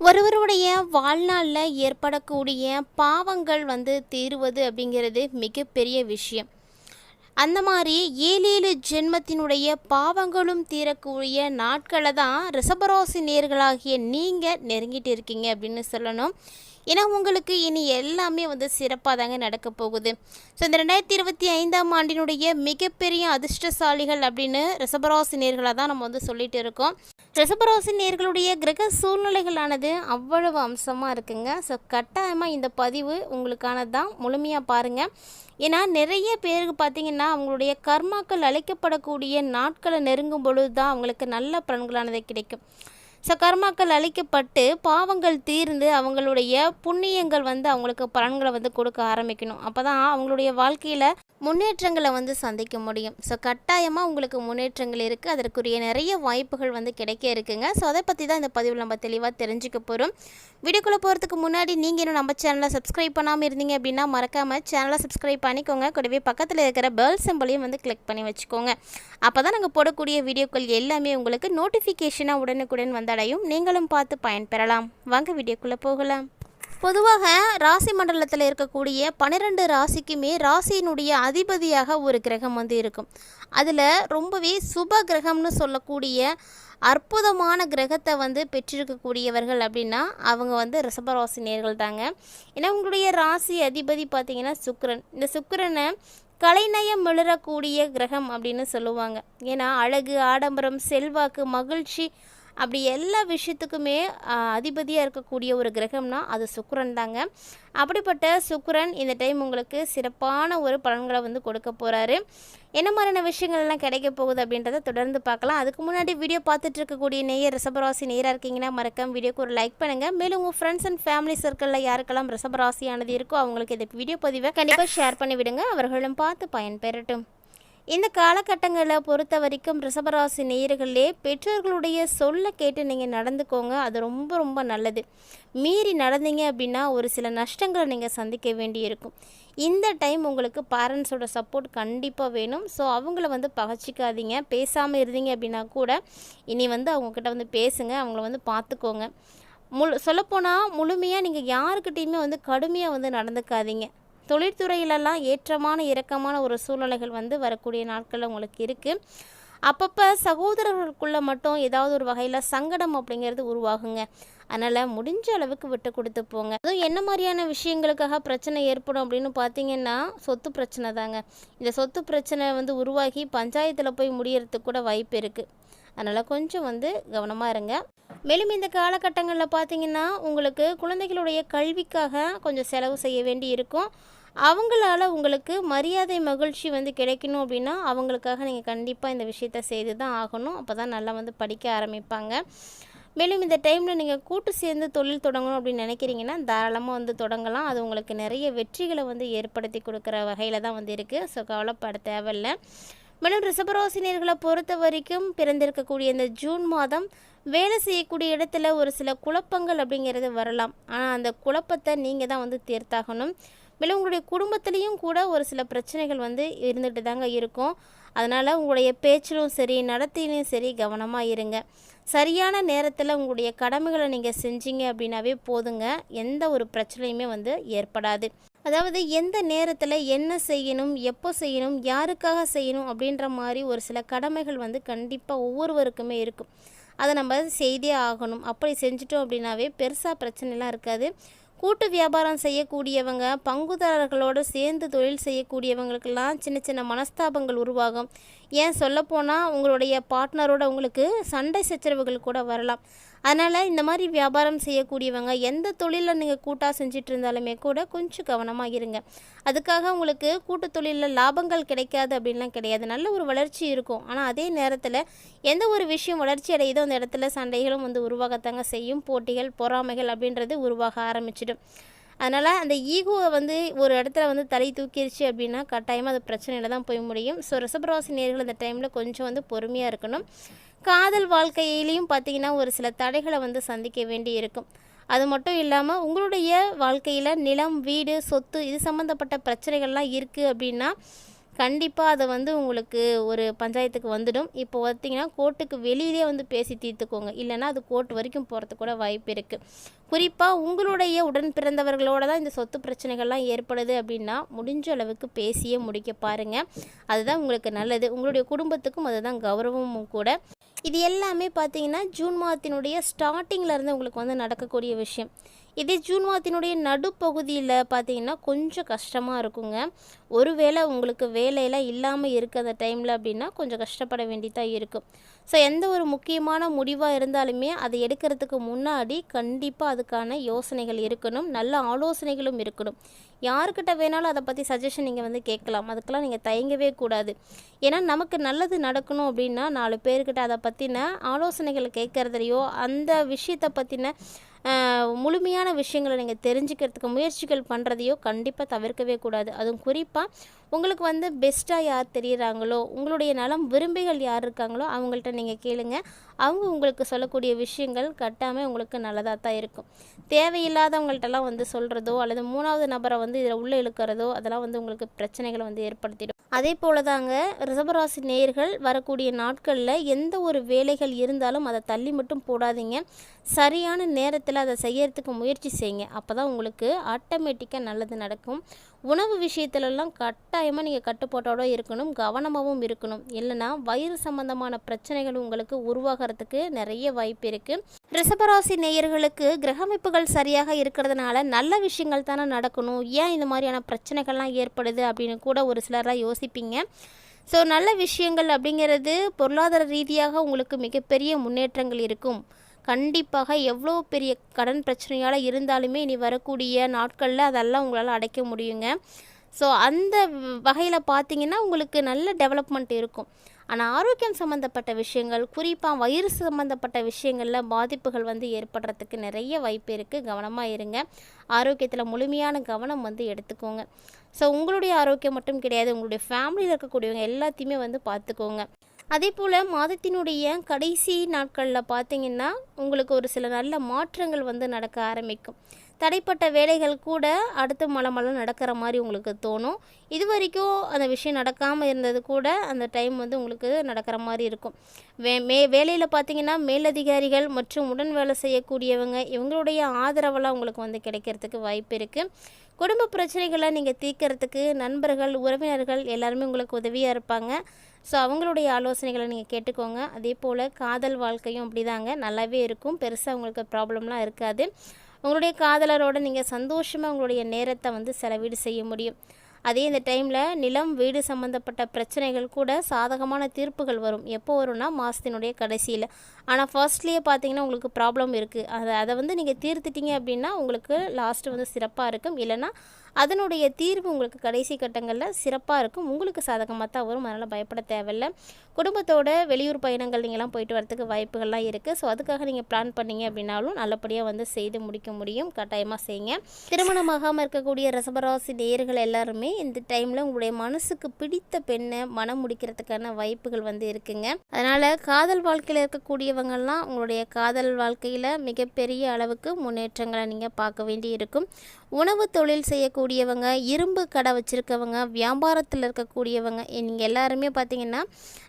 ஒருவருடைய வாழ்நாளில் ஏற்படக்கூடிய பாவங்கள் வந்து தீருவது அப்படிங்கிறது மிகப்பெரிய விஷயம். அந்த மாதிரி ஏழு ஏழு ஜென்மத்தினுடைய பாவங்களும் தீரக்கூடிய நாட்களை தான் ரிசபராசி நேர்களாகிய நீங்கள் நெருங்கிட்டு இருக்கீங்க அப்படின்னு சொல்லணும். ஏன்னா உங்களுக்கு இனி எல்லாமே வந்து சிறப்பாக தாங்க நடக்க போகுது. ஸோ இந்த ரெண்டாயிரத்தி இருபத்தி ஐந்தாம் ஆண்டினுடைய மிகப்பெரிய அதிர்ஷ்டசாலிகள் அப்படின்னு ரிசபராசி நேர்களாக தான் நம்ம வந்து சொல்லிட்டு இருக்கோம். ரிசபராசி நேர்களுடைய கிரக சூழ்நிலைகளானது அவ்வளவு அம்சமாக இருக்குங்க. ஸோ கட்டாயமாக இந்த பதிவு உங்களுக்கானது தான் முழுமையாக பாருங்கள் ஏன்னா நிறைய பேருக்கு பார்த்தீங்கன்னா அவங்களுடைய கர்மாக்கள் அழைக்கப்படக்கூடிய நாட்களை நெருங்கும் பொழுது தான் அவங்களுக்கு நல்ல பலன்களானது கிடைக்கும். ஸோ கர்மாக்கள் அழிக்கப்பட்டு பாவங்கள் தீர்ந்து அவங்களுடைய புண்ணியங்கள் வந்து அவங்களுக்கு பலன்களை வந்து கொடுக்க ஆரம்பிக்கணும். அப்போ தான் அவங்களுடைய வாழ்க்கையில் முன்னேற்றங்களை வந்து சந்திக்க முடியும். ஸோ கட்டாயமாக உங்களுக்கு முன்னேற்றங்கள் இருக்குது அதற்குரிய நிறைய வாய்ப்புகள் வந்து கிடைக்க இருக்குங்க. ஸோ அதை பற்றி தான் இந்த பதிவில் நம்ம தெளிவாக தெரிஞ்சுக்க போகிறோம் வீடியோக்குள்ளே போகிறதுக்கு முன்னாடி நீங்கள் இன்னும் நம்ம சேனலை சப்ஸ்கிரைப் பண்ணாமல் இருந்தீங்க அப்படின்னா மறக்காமல் சேனலை சப்ஸ்கிரைப் பண்ணிக்கோங்க. கூடவே பக்கத்தில் இருக்கிற பெல் சிம்பிளையும் வந்து கிளிக் பண்ணி வச்சுக்கோங்க. அப்போ தான் நாங்கள் போடக்கூடிய வீடியோக்கள் எல்லாமே உங்களுக்கு நோட்டிஃபிகேஷனாக உடனுக்குடன் வந்தடையும் நீங்களும் பார்த்து பயன்பெறலாம். வாங்க வீடியோக்குள்ளே போகலாம். பொதுவாக ராசி மண்டலத்தில் இருக்கக்கூடிய பன்னிரெண்டு ராசிக்குமே ராசியினுடைய அதிபதியாக ஒரு கிரகம் வந்து இருக்கும். அதில் ரொம்பவே சுப கிரகம்னு சொல்லக்கூடிய அற்புதமான கிரகத்தை வந்து பெற்றிருக்கக்கூடியவர்கள் அப்படின்னா அவங்க வந்து ரிஷபராசினியர்கள் தாங்க ஏன்னா உங்களுடைய ராசி அதிபதி பார்த்திங்கன்னா சுக்கரன். இந்த சுக்கரனை கலைநயம் மிளறக்கூடிய கிரகம் அப்படின்னு சொல்லுவாங்க. ஏன்னா அழகு ஆடம்பரம் செல்வாக்கு மகிழ்ச்சி அப்படி எல்லா விஷயத்துக்குமே அதிபதியாக இருக்கக்கூடிய ஒரு கிரகம்னா அது சுக்கிரன் தாங்க. அப்படிப்பட்ட சுக்கிரன் இந்த டைம் உங்களுக்கு சிறப்பான ஒரு பலன்களை வந்து கொடுக்க போகிறாரு என்ன மாதிரியான விஷயங்கள்லாம் கிடைக்க போகுது அப்படின்றத தொடர்ந்து பார்க்கலாம். அதுக்கு முன்னாடி வீடியோ பார்த்துட்டு இருக்கக்கூடிய நேயர் ரிஷபராசி நேராக இருக்கீங்கன்னா மறக்காம வீடியோக்கு ஒரு லைக் பண்ணுங்கள் மேலும் உங்கள் ஃப்ரெண்ட்ஸ் அண்ட் ஃபேமிலி சர்க்கிளில் யாருக்கெல்லாம் ரிஷபராசியானது இருக்கோ அவங்களுக்கு இந்த வீடியோ பதிவை கண்டிப்பாக ஷேர் பண்ணி விடுங்க அவர்களும் பார்த்து பயன்பெறட்டும். இந்த காலகட்டங்களை பொறுத்த வரைக்கும் ரிஷபராசி நேயர்களே பெற்றோர்களுடைய சொல்ல கேட்டு நீங்கள் நடந்துக்கோங்க. அது ரொம்ப ரொம்ப நல்லது. மீறி நடந்தீங்க அப்படின்னா ஒரு சில நஷ்டங்களை நீங்கள் சந்திக்க வேண்டியிருக்கும். இந்த டைம் உங்களுக்கு பேரண்ட்ஸோட சப்போர்ட் கண்டிப்பாக வேணும். ஸோ அவங்கள வந்து பகச்சிக்காதீங்க. பேசாமல் இருந்தீங்க அப்படின்னா கூட இனி வந்து அவங்கக்கிட்ட வந்து பேசுங்க. அவங்கள வந்து பார்த்துக்கோங்க. முழு சொல்லப்போனால் முழுமையாக நீங்கள் யாருக்கிட்டேயுமே வந்து கடுமையாக வந்து நடந்துக்காதீங்க. தொழில்துறையிலலாம் ஏற்றமான இறக்கமான ஒரு சூழ்நிலைகள் வந்து வரக்கூடிய நாட்களில் உங்களுக்கு இருக்குது அப்பப்போ சகோதரர்களுக்குள்ளே மட்டும் ஏதாவது ஒரு வகையில் சங்கடம் அப்படிங்கிறது உருவாகுங்க. அதனால் முடிஞ்ச அளவுக்கு விட்டு கொடுத்து போங்க. அதுவும் என்ன மாதிரியான விஷயங்களுக்காக பிரச்சனை ஏற்படும் அப்படின்னு பார்த்தீங்கன்னா சொத்து பிரச்சனை தாங்க. இந்த சொத்து பிரச்சனை வந்து உருவாகி பஞ்சாயத்தில் போய் முடியறதுக்கு கூட வாய்ப்பு இருக்குது அதனால் கொஞ்சம் வந்து கவனமாக இருங்க. மேலும் இந்த காலகட்டங்களில் பார்த்தீங்கன்னா உங்களுக்கு குழந்தைகளுடைய கல்விக்காக கொஞ்சம் செலவு செய்ய வேண்டி இருக்கும். அவங்களால உங்களுக்கு மரியாதை மகிழ்ச்சி வந்து கிடைக்கணும் அப்படின்னா அவங்களுக்காக நீங்கள் கண்டிப்பாக இந்த விஷயத்த செய்து தான் ஆகணும். அப்போ தான் நல்லா வந்து படிக்க ஆரம்பிப்பாங்க. மேலும் இந்த டைமில் நீங்கள் கூட்டு சேர்ந்து தொழில் தொடங்கணும் அப்படின்னு நினைக்கிறீங்கன்னா தாராளமாக வந்து தொடங்கலாம். அது உங்களுக்கு நிறைய வெற்றிகளை வந்து ஏற்படுத்தி கொடுக்குற வகையில் தான் வந்து இருக்குது ஸோ கவலைப்பட தேவையில்லை. மேலும் ரிசபராசினியர்களை பொறுத்த வரைக்கும் பிறந்திருக்கக்கூடிய இந்த ஜூன் மாதம் வேலை செய்யக்கூடிய இடத்துல ஒரு சில குழப்பங்கள் அப்படிங்கிறது வரலாம். ஆனால் அந்த குழப்பத்தை நீங்கள் தான் வந்து தீர்த்தாகணும். மேலும் உங்களுடைய குடும்பத்துலேயும் கூட ஒரு சில பிரச்சனைகள் வந்து இருந்துகிட்டு தாங்க இருக்கும். அதனால் உங்களுடைய பேச்சிலும் சரி நடத்திலையும் சரி கவனமாக இருங்க. சரியான நேரத்தில் உங்களுடைய கடமைகளை நீங்கள் செஞ்சீங்க அப்படின்னாவே போதுங்க. எந்த ஒரு பிரச்சனையுமே வந்து ஏற்படாது. அதாவது எந்த நேரத்தில் என்ன செய்யணும் எப்போ செய்யணும் யாருக்காக செய்யணும் அப்படின்ற மாதிரி ஒரு சில கடமைகள் வந்து கண்டிப்பாக ஒவ்வொருவருக்குமே இருக்கும். அதை நம்ம செய்தே ஆகணும். அப்படி செஞ்சிட்டோம் அப்படின்னாவே பெருசாக பிரச்சனைலாம் இருக்காது. கூட்டு வியாபாரம் செய்யக்கூடியவங்க பங்குதாரர்களோடு சேர்ந்து தொழில் செய்யக்கூடியவங்களுக்கெல்லாம் சின்ன சின்ன மனஸ்தாபங்கள் உருவாகும். ஏன் சொல்லப்போனால் உங்களுடைய பார்ட்னரோட உங்களுக்கு சண்டை சச்சரவுகள் கூட வரலாம். அதனால் இந்த மாதிரி வியாபாரம் செய்யக்கூடியவங்க எந்த தொழிலில் நீங்கள் கூட்டாக செஞ்சிட்டு இருந்தாலுமே கூட கொஞ்சம் கவனமாக இருங்க. அதுக்காக உங்களுக்கு கூட்டு தொழிலில் லாபங்கள் கிடைக்காது அப்படின்லாம் கிடையாது. நல்ல ஒரு வளர்ச்சி இருக்கும். ஆனால் அதே நேரத்தில் எந்த ஒரு விஷயம் வளர்ச்சி அடையுதோ அந்த இடத்துல சண்டைகளும் வந்து உருவாகத்தாங்க செய்யும். போட்டிகள் பொறாமைகள் அப்படின்றது உருவாக ஆரம்பிச்சிடும். அதனால் அந்த ஈகோவை வந்து ஒரு இடத்துல வந்து தலை தூக்கிடுச்சு அப்படின்னா கட்டாயமாக அது பிரச்சனையில் தான் போய் முடியும். ஸோ ரிஷபராசி நேர்கள் அந்த டைமில் கொஞ்சம் வந்து பொறுமையாக இருக்கணும். காதல் வாழ்க்கையிலையும் பார்த்திங்கன்னா ஒரு சில தடைகளை வந்து சந்திக்க வேண்டி இருக்கும் அது மட்டும் இல்லாமல் உங்களுடைய வாழ்க்கையில் நிலம் வீடு சொத்து இது சம்மந்தப்பட்ட பிரச்சனைகள்லாம் இருக்குது அப்படின்னா கண்டிப்பாக அதை வந்து உங்களுக்கு ஒரு பஞ்சாயத்துக்கு வந்துடும். இப்போ பார்த்தீங்கன்னா கோர்ட்டுக்கு வெளியிலே வந்து பேசி தீர்த்துக்கோங்க. இல்லைன்னா அது கோர்ட் வரைக்கும் போகிறதுக்கு கூட வாய்ப்பு இருக்குது குறிப்பாக உங்களுடைய உடன் பிறந்தவர்களோட தான் இந்த சொத்து பிரச்சனைகள்லாம் ஏற்படுது அப்படின்னா முடிஞ்ச அளவுக்கு பேசியே முடிக்க பாருங்கள் அதுதான் உங்களுக்கு நல்லது. உங்களுடைய குடும்பத்துக்கும் அதுதான் கௌரவமும் கூட. இது எல்லாமே பார்த்தீங்கன்னா ஜூன் மாதத்தினுடைய ஸ்டார்டிங்கில் இருந்து உங்களுக்கு வந்து நடக்கக்கூடிய விஷயம். இதே ஜூன் மாதத்தினுடைய நடுப்பகுதியில் பார்த்தீங்கன்னா கொஞ்சம் கஷ்டமாக இருக்குங்க. ஒருவேளை உங்களுக்கு வேலையெல்லாம் இல்லாமல் இருக்க அந்த டைமில் அப்படின்னா கொஞ்சம் கஷ்டப்பட வேண்டியதாக இருக்கும் ஸோ எந்த ஒரு முக்கியமான முடிவாக இருந்தாலுமே அதை எடுக்கிறதுக்கு முன்னாடி கண்டிப்பாக அதுக்கான யோசனைகள் இருக்கணும். நல்ல ஆலோசனைகளும் இருக்கணும். யாருக்கிட்ட வேணாலும் அதை பற்றி சஜஷன் நீங்கள் வந்து கேட்கலாம். அதுக்கெல்லாம் நீங்கள் தயங்கவே கூடாது. ஏன்னா நமக்கு நல்லது நடக்கணும் அப்படின்னா நாலு பேர்கிட்ட அதை பற்றின ஆலோசனைகள் கேட்குறதுலையோ அந்த விஷயத்தை பற்றின முழுமையான விஷயங்களை நீங்கள் தெரிஞ்சுக்கிறதுக்கு முயற்சிகள் பண்ணுறதையோ கண்டிப்பாக தவிர்க்கவே கூடாது. அதுவும் குறிப்பாக உங்களுக்கு வந்து பெஸ்ட்டாக யார் தெரிகிறாங்களோ உங்களுடைய நலம் விரும்பிகள் யார் இருக்காங்களோ அவங்கள்ட்ட நீங்கள் கேளுங்க. அவங்க உங்களுக்கு சொல்லக்கூடிய விஷயங்கள் கட்டாமல் உங்களுக்கு நல்லதாக தான் இருக்கும். தேவையில்லாதவங்கள்ட்டலாம் வந்து சொல்கிறதோ அல்லது மூணாவது நபரை வந்து இதில் உள்ளே இழுக்கிறதோ அதெல்லாம் வந்து உங்களுக்கு பிரச்சனைகளை வந்து ஏற்படுத்திடும். அதே போல தாங்க ரிசபராசி நேர்கள் வரக்கூடிய நாட்களில் எந்த ஒரு வேலைகள் இருந்தாலும் அதை தள்ளி மட்டும் போடாதீங்க. சரியான நேரத்தில் அதை செய்யறதுக்கு முயற்சி செய்யுங்க. அப்போ தான் உங்களுக்கு ஆட்டோமேட்டிக்காக நல்லது நடக்கும். உணவு விஷயத்துலலாம் கட்டாயமாக நீங்கள் கட்டுப்பாட்டோட இருக்கணும் கவனமாகவும் இருக்கணும். இல்லைன்னா வயிறு சம்பந்தமான பிரச்சனைகள் உங்களுக்கு உருவாகிறதுக்கு நிறைய வாய்ப்பு இருக்குது ரிஷபராசி நேயர்களுக்கு கிரகமைப்புகள் சரியாக இருக்கிறதுனால நல்ல விஷயங்கள் தானே நடக்கணும். ஏன் இந்த மாதிரியான பிரச்சனைகள்லாம் ஏற்படுது அப்படின்னு கூட ஒரு சிலராக யோசிப்பீங்க. ஸோ நல்ல விஷயங்கள் அப்படிங்கிறது பொருளாதார ரீதியாக உங்களுக்கு மிகப்பெரிய முன்னேற்றங்கள் இருக்கும். கண்டிப்பாக எவ்வளோ பெரிய கடன் பிரச்சனையால் இருந்தாலுமே இனி வரக்கூடிய நாட்களில் அதெல்லாம் உங்களால் அடைக்க முடியுங்க. ஸோ அந்த வகையில் பார்த்தீங்கன்னா உங்களுக்கு நல்ல டெவலப்மெண்ட் இருக்கும். ஆனால் ஆரோக்கியம் சம்மந்தப்பட்ட விஷயங்கள் குறிப்பாக வயிறு சம்மந்தப்பட்ட விஷயங்களில் பாதிப்புகள் வந்து ஏற்படுறதுக்கு நிறைய வாய்ப்பு இருக்குது கவனமாக இருங்க. ஆரோக்கியத்தில் முழுமையான கவனம் வந்து எடுத்துக்கோங்க. ஸோ உங்களுடைய ஆரோக்கியம் மட்டும் கிடையாது உங்களுடைய ஃபேமிலியில் இருக்கக்கூடியவங்க எல்லாத்தையுமே வந்து பார்த்துக்கோங்க. அதே போல் மாதத்தினுடைய கடைசி நாட்களில் பார்த்தீங்கன்னா உங்களுக்கு ஒரு சில நல்ல மாற்றங்கள் வந்து நடக்க ஆரம்பிக்கும். தடைப்பட்ட வேலைகள் கூட அடுத்து மலம் மலம் நடக்கிற மாதிரி உங்களுக்கு தோணும். இது வரைக்கும் அந்த விஷயம் நடக்காமல் இருந்தது கூட அந்த டைம் வந்து உங்களுக்கு நடக்கிற மாதிரி இருக்கும். வே மே வேலையில் பார்த்தீங்கன்னா மேலதிகாரிகள் மற்றும் உடன் வேலை செய்யக்கூடியவங்க இவங்களுடைய ஆதரவெல்லாம் உங்களுக்கு வந்து கிடைக்கிறதுக்கு வாய்ப்பு இருக்குது குடும்ப பிரச்சனைகளை நீங்கள் தீர்க்கறதுக்கு நண்பர்கள் உறவினர்கள் எல்லாருமே உங்களுக்கு உதவியாக இருப்பாங்க. ஸோ அவங்களுடைய ஆலோசனைகளை நீங்கள் கேட்டுக்கோங்க. அதே போல் காதல் வாழ்க்கையும் அப்படிதாங்க. நல்லாவே இருக்கும். பெருசாக உங்களுக்கு ப்ராப்ளம்லாம் இருக்காது. உங்களுடைய காதலரோட நீங்கள் சந்தோஷமாக உங்களுடைய நேரத்தை வந்து செலவீடு செய்ய முடியும். அதே இந்த டைமில் நிலம் வீடு சம்மந்தப்பட்ட பிரச்சனைகள் கூட சாதகமான தீர்ப்புகள் வரும். எப்போ வரும்னா மாதத்தினுடைய கடைசியில். ஆனால் ஃபர்ஸ்ட்லேயே பார்த்தீங்கன்னா உங்களுக்கு ப்ராப்ளம் இருக்குது அதை அதை வந்து நீங்கள் தீர்த்துட்டீங்க அப்படின்னா உங்களுக்கு லாஸ்ட்டு வந்து சிறப்பாக இருக்கும். இல்லைன்னா அதனுடைய தீர்வு உங்களுக்கு கடைசி கட்டங்களில் சிறப்பாக இருக்கும். உங்களுக்கு சாதகமாக தான் வரும். அதனால் பயப்பட தேவையில்லை. குடும்பத்தோட வெளியூர் பயணங்கள் நீங்கள்லாம் போயிட்டு வரதுக்கு வாய்ப்புகள்லாம் இருக்குது ஸோ அதுக்காக நீங்கள் பிளான் பண்ணீங்க அப்படின்னாலும் நல்லபடியாக வந்து செய்து முடிக்க முடியும். கட்டாயமாக செய்யுங்க. திருமணமாகாமல் இருக்கக்கூடிய ரசபராசி நேர்கள் எல்லாருமே இந்த டைமில் உங்களுடைய மனசுக்கு பிடித்த பெண்ணை மனம் முடிக்கிறதுக்கான வாய்ப்புகள் வந்து இருக்குங்க. அதனால் காதல் வாழ்க்கையில் இருக்கக்கூடியவங்கள்லாம் உங்களுடைய காதல் வாழ்க்கையில் மிகப்பெரிய அளவுக்கு முன்னேற்றங்களை நீங்கள் பார்க்க வேண்டி இருக்கும். உணவு தொழில் இருக்கக்கூடியவங்க இரும்பு கடை வச்சுருக்கவங்க வியாபாரத்தில் இருக்கக்கூடியவங்க நீங்கள் எல்லாருமே பார்த்திங்கன்னா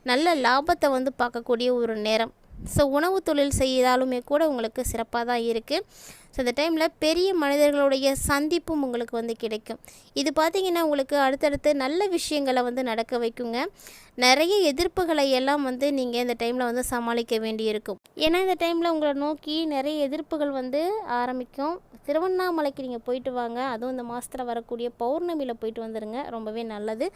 நல்ல லாபத்தை வந்து பார்க்கக்கூடிய ஒரு நேரம். ஸோ உணவு தொழில் செய்தாலுமே கூட உங்களுக்கு சிறப்பாக தான் இருக்குது ஸோ இந்த டைமில் பெரிய மனிதர்களுடைய சந்திப்பும் உங்களுக்கு வந்து கிடைக்கும். இது பார்த்திங்கன்னா உங்களுக்கு அடுத்தடுத்து நல்ல விஷயங்களை வந்து நடக்க வைக்குங்க. நிறைய எதிர்ப்புகளை எல்லாம் வந்து நீங்கள் இந்த டைமில் வந்து சமாளிக்க வேண்டியிருக்கும். ஏன்னா இந்த டைமில் உங்களை நோக்கி நிறைய எதிர்ப்புகள் வந்து ஆரம்பிக்கும். திருவண்ணாமலைக்கு நீங்கள் போயிட்டு வாங்க. அதுவும் இந்த மாதத்தில் வரக்கூடிய பௌர்ணமியில் போயிட்டு வந்துடுங்க ரொம்பவே நல்லது.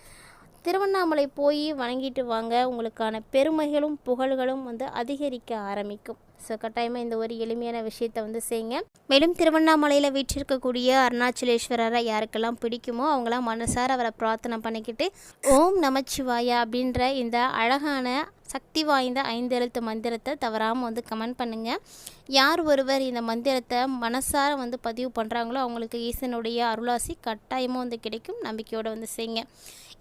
திருவண்ணாமலை போய் வணங்கிட்டு வாங்க. உங்களுக்கான பெருமைகளும் புகழ்களும் வந்து அதிகரிக்க ஆரம்பிக்கும். ஸோ கட்டாயமாக இந்த ஒரு எளிமையான விஷயத்தை வந்து செய்யுங்க. மேலும் திருவண்ணாமலையில் வீற்றிருக்கக்கூடிய அருணாச்சலேஸ்வரரை யாருக்கெல்லாம் பிடிக்குமோ அவங்களாம் மனசார அவரை பிரார்த்தனை பண்ணிக்கிட்டு ஓம் நமச்சிவாயா அப்படின்ற இந்த அழகான சக்தி வாய்ந்த ஐந்து எழுத்து மந்திரத்தை தவறாமல் வந்து கமெண்ட் பண்ணுங்கள் யார் ஒருவர் இந்த மந்திரத்தை மனசார வந்து பதிவு பண்ணுறாங்களோ அவங்களுக்கு ஈசனுடைய அருளாசி கட்டாயமாக வந்து கிடைக்கும். நம்பிக்கையோடு வந்து செய்யுங்க.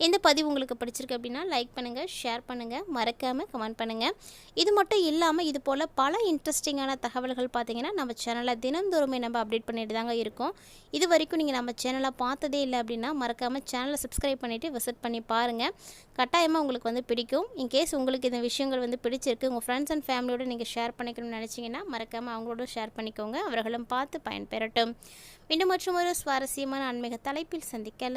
இந்த பதிவு உங்களுக்கு பிடிச்சிருக்கு அப்படின்னா லைக் பண்ணுங்கள் ஷேர் பண்ணுங்கள் மறக்காமல் கமெண்ட் பண்ணுங்கள் இது மட்டும் இல்லாமல் இது போல் பல இன்ட்ரெஸ்டிங்கான தகவல்கள் பார்த்தீங்கன்னா நம்ம சேனலை தினந்தோறுமே நம்ம அப்டேட் பண்ணிட்டு தாங்க இருக்கோம். இது வரைக்கும் நீங்கள் நம்ம சேனலை பார்த்ததே இல்லை அப்படின்னா மறக்காமல் சேனலை சப்ஸ்கிரைப் பண்ணிவிட்டு விசிட் பண்ணி பாருங்கள் கட்டாயமாக உங்களுக்கு வந்து பிடிக்கும். இன்கேஸ் உங்களுக்கு இந்த விஷயங்கள் வந்து பிடிச்சிருக்கு உங்கள் ஃப்ரெண்ட்ஸ் அண்ட் ஃபேமிலியோடு நீங்கள் ஷேர் பண்ணிக்கணும்னு நினச்சிங்கன்னா மறக்காமல் அவங்களோட ஷேர் பண்ணிக்கோங்க. அவர்களும் பார்த்து பயன்பெறட்டும். மீண்டும் மற்றும் ஒரு சுவாரஸ்யமான ஆன்மீக தலைப்பில் சந்திக்கலாம்.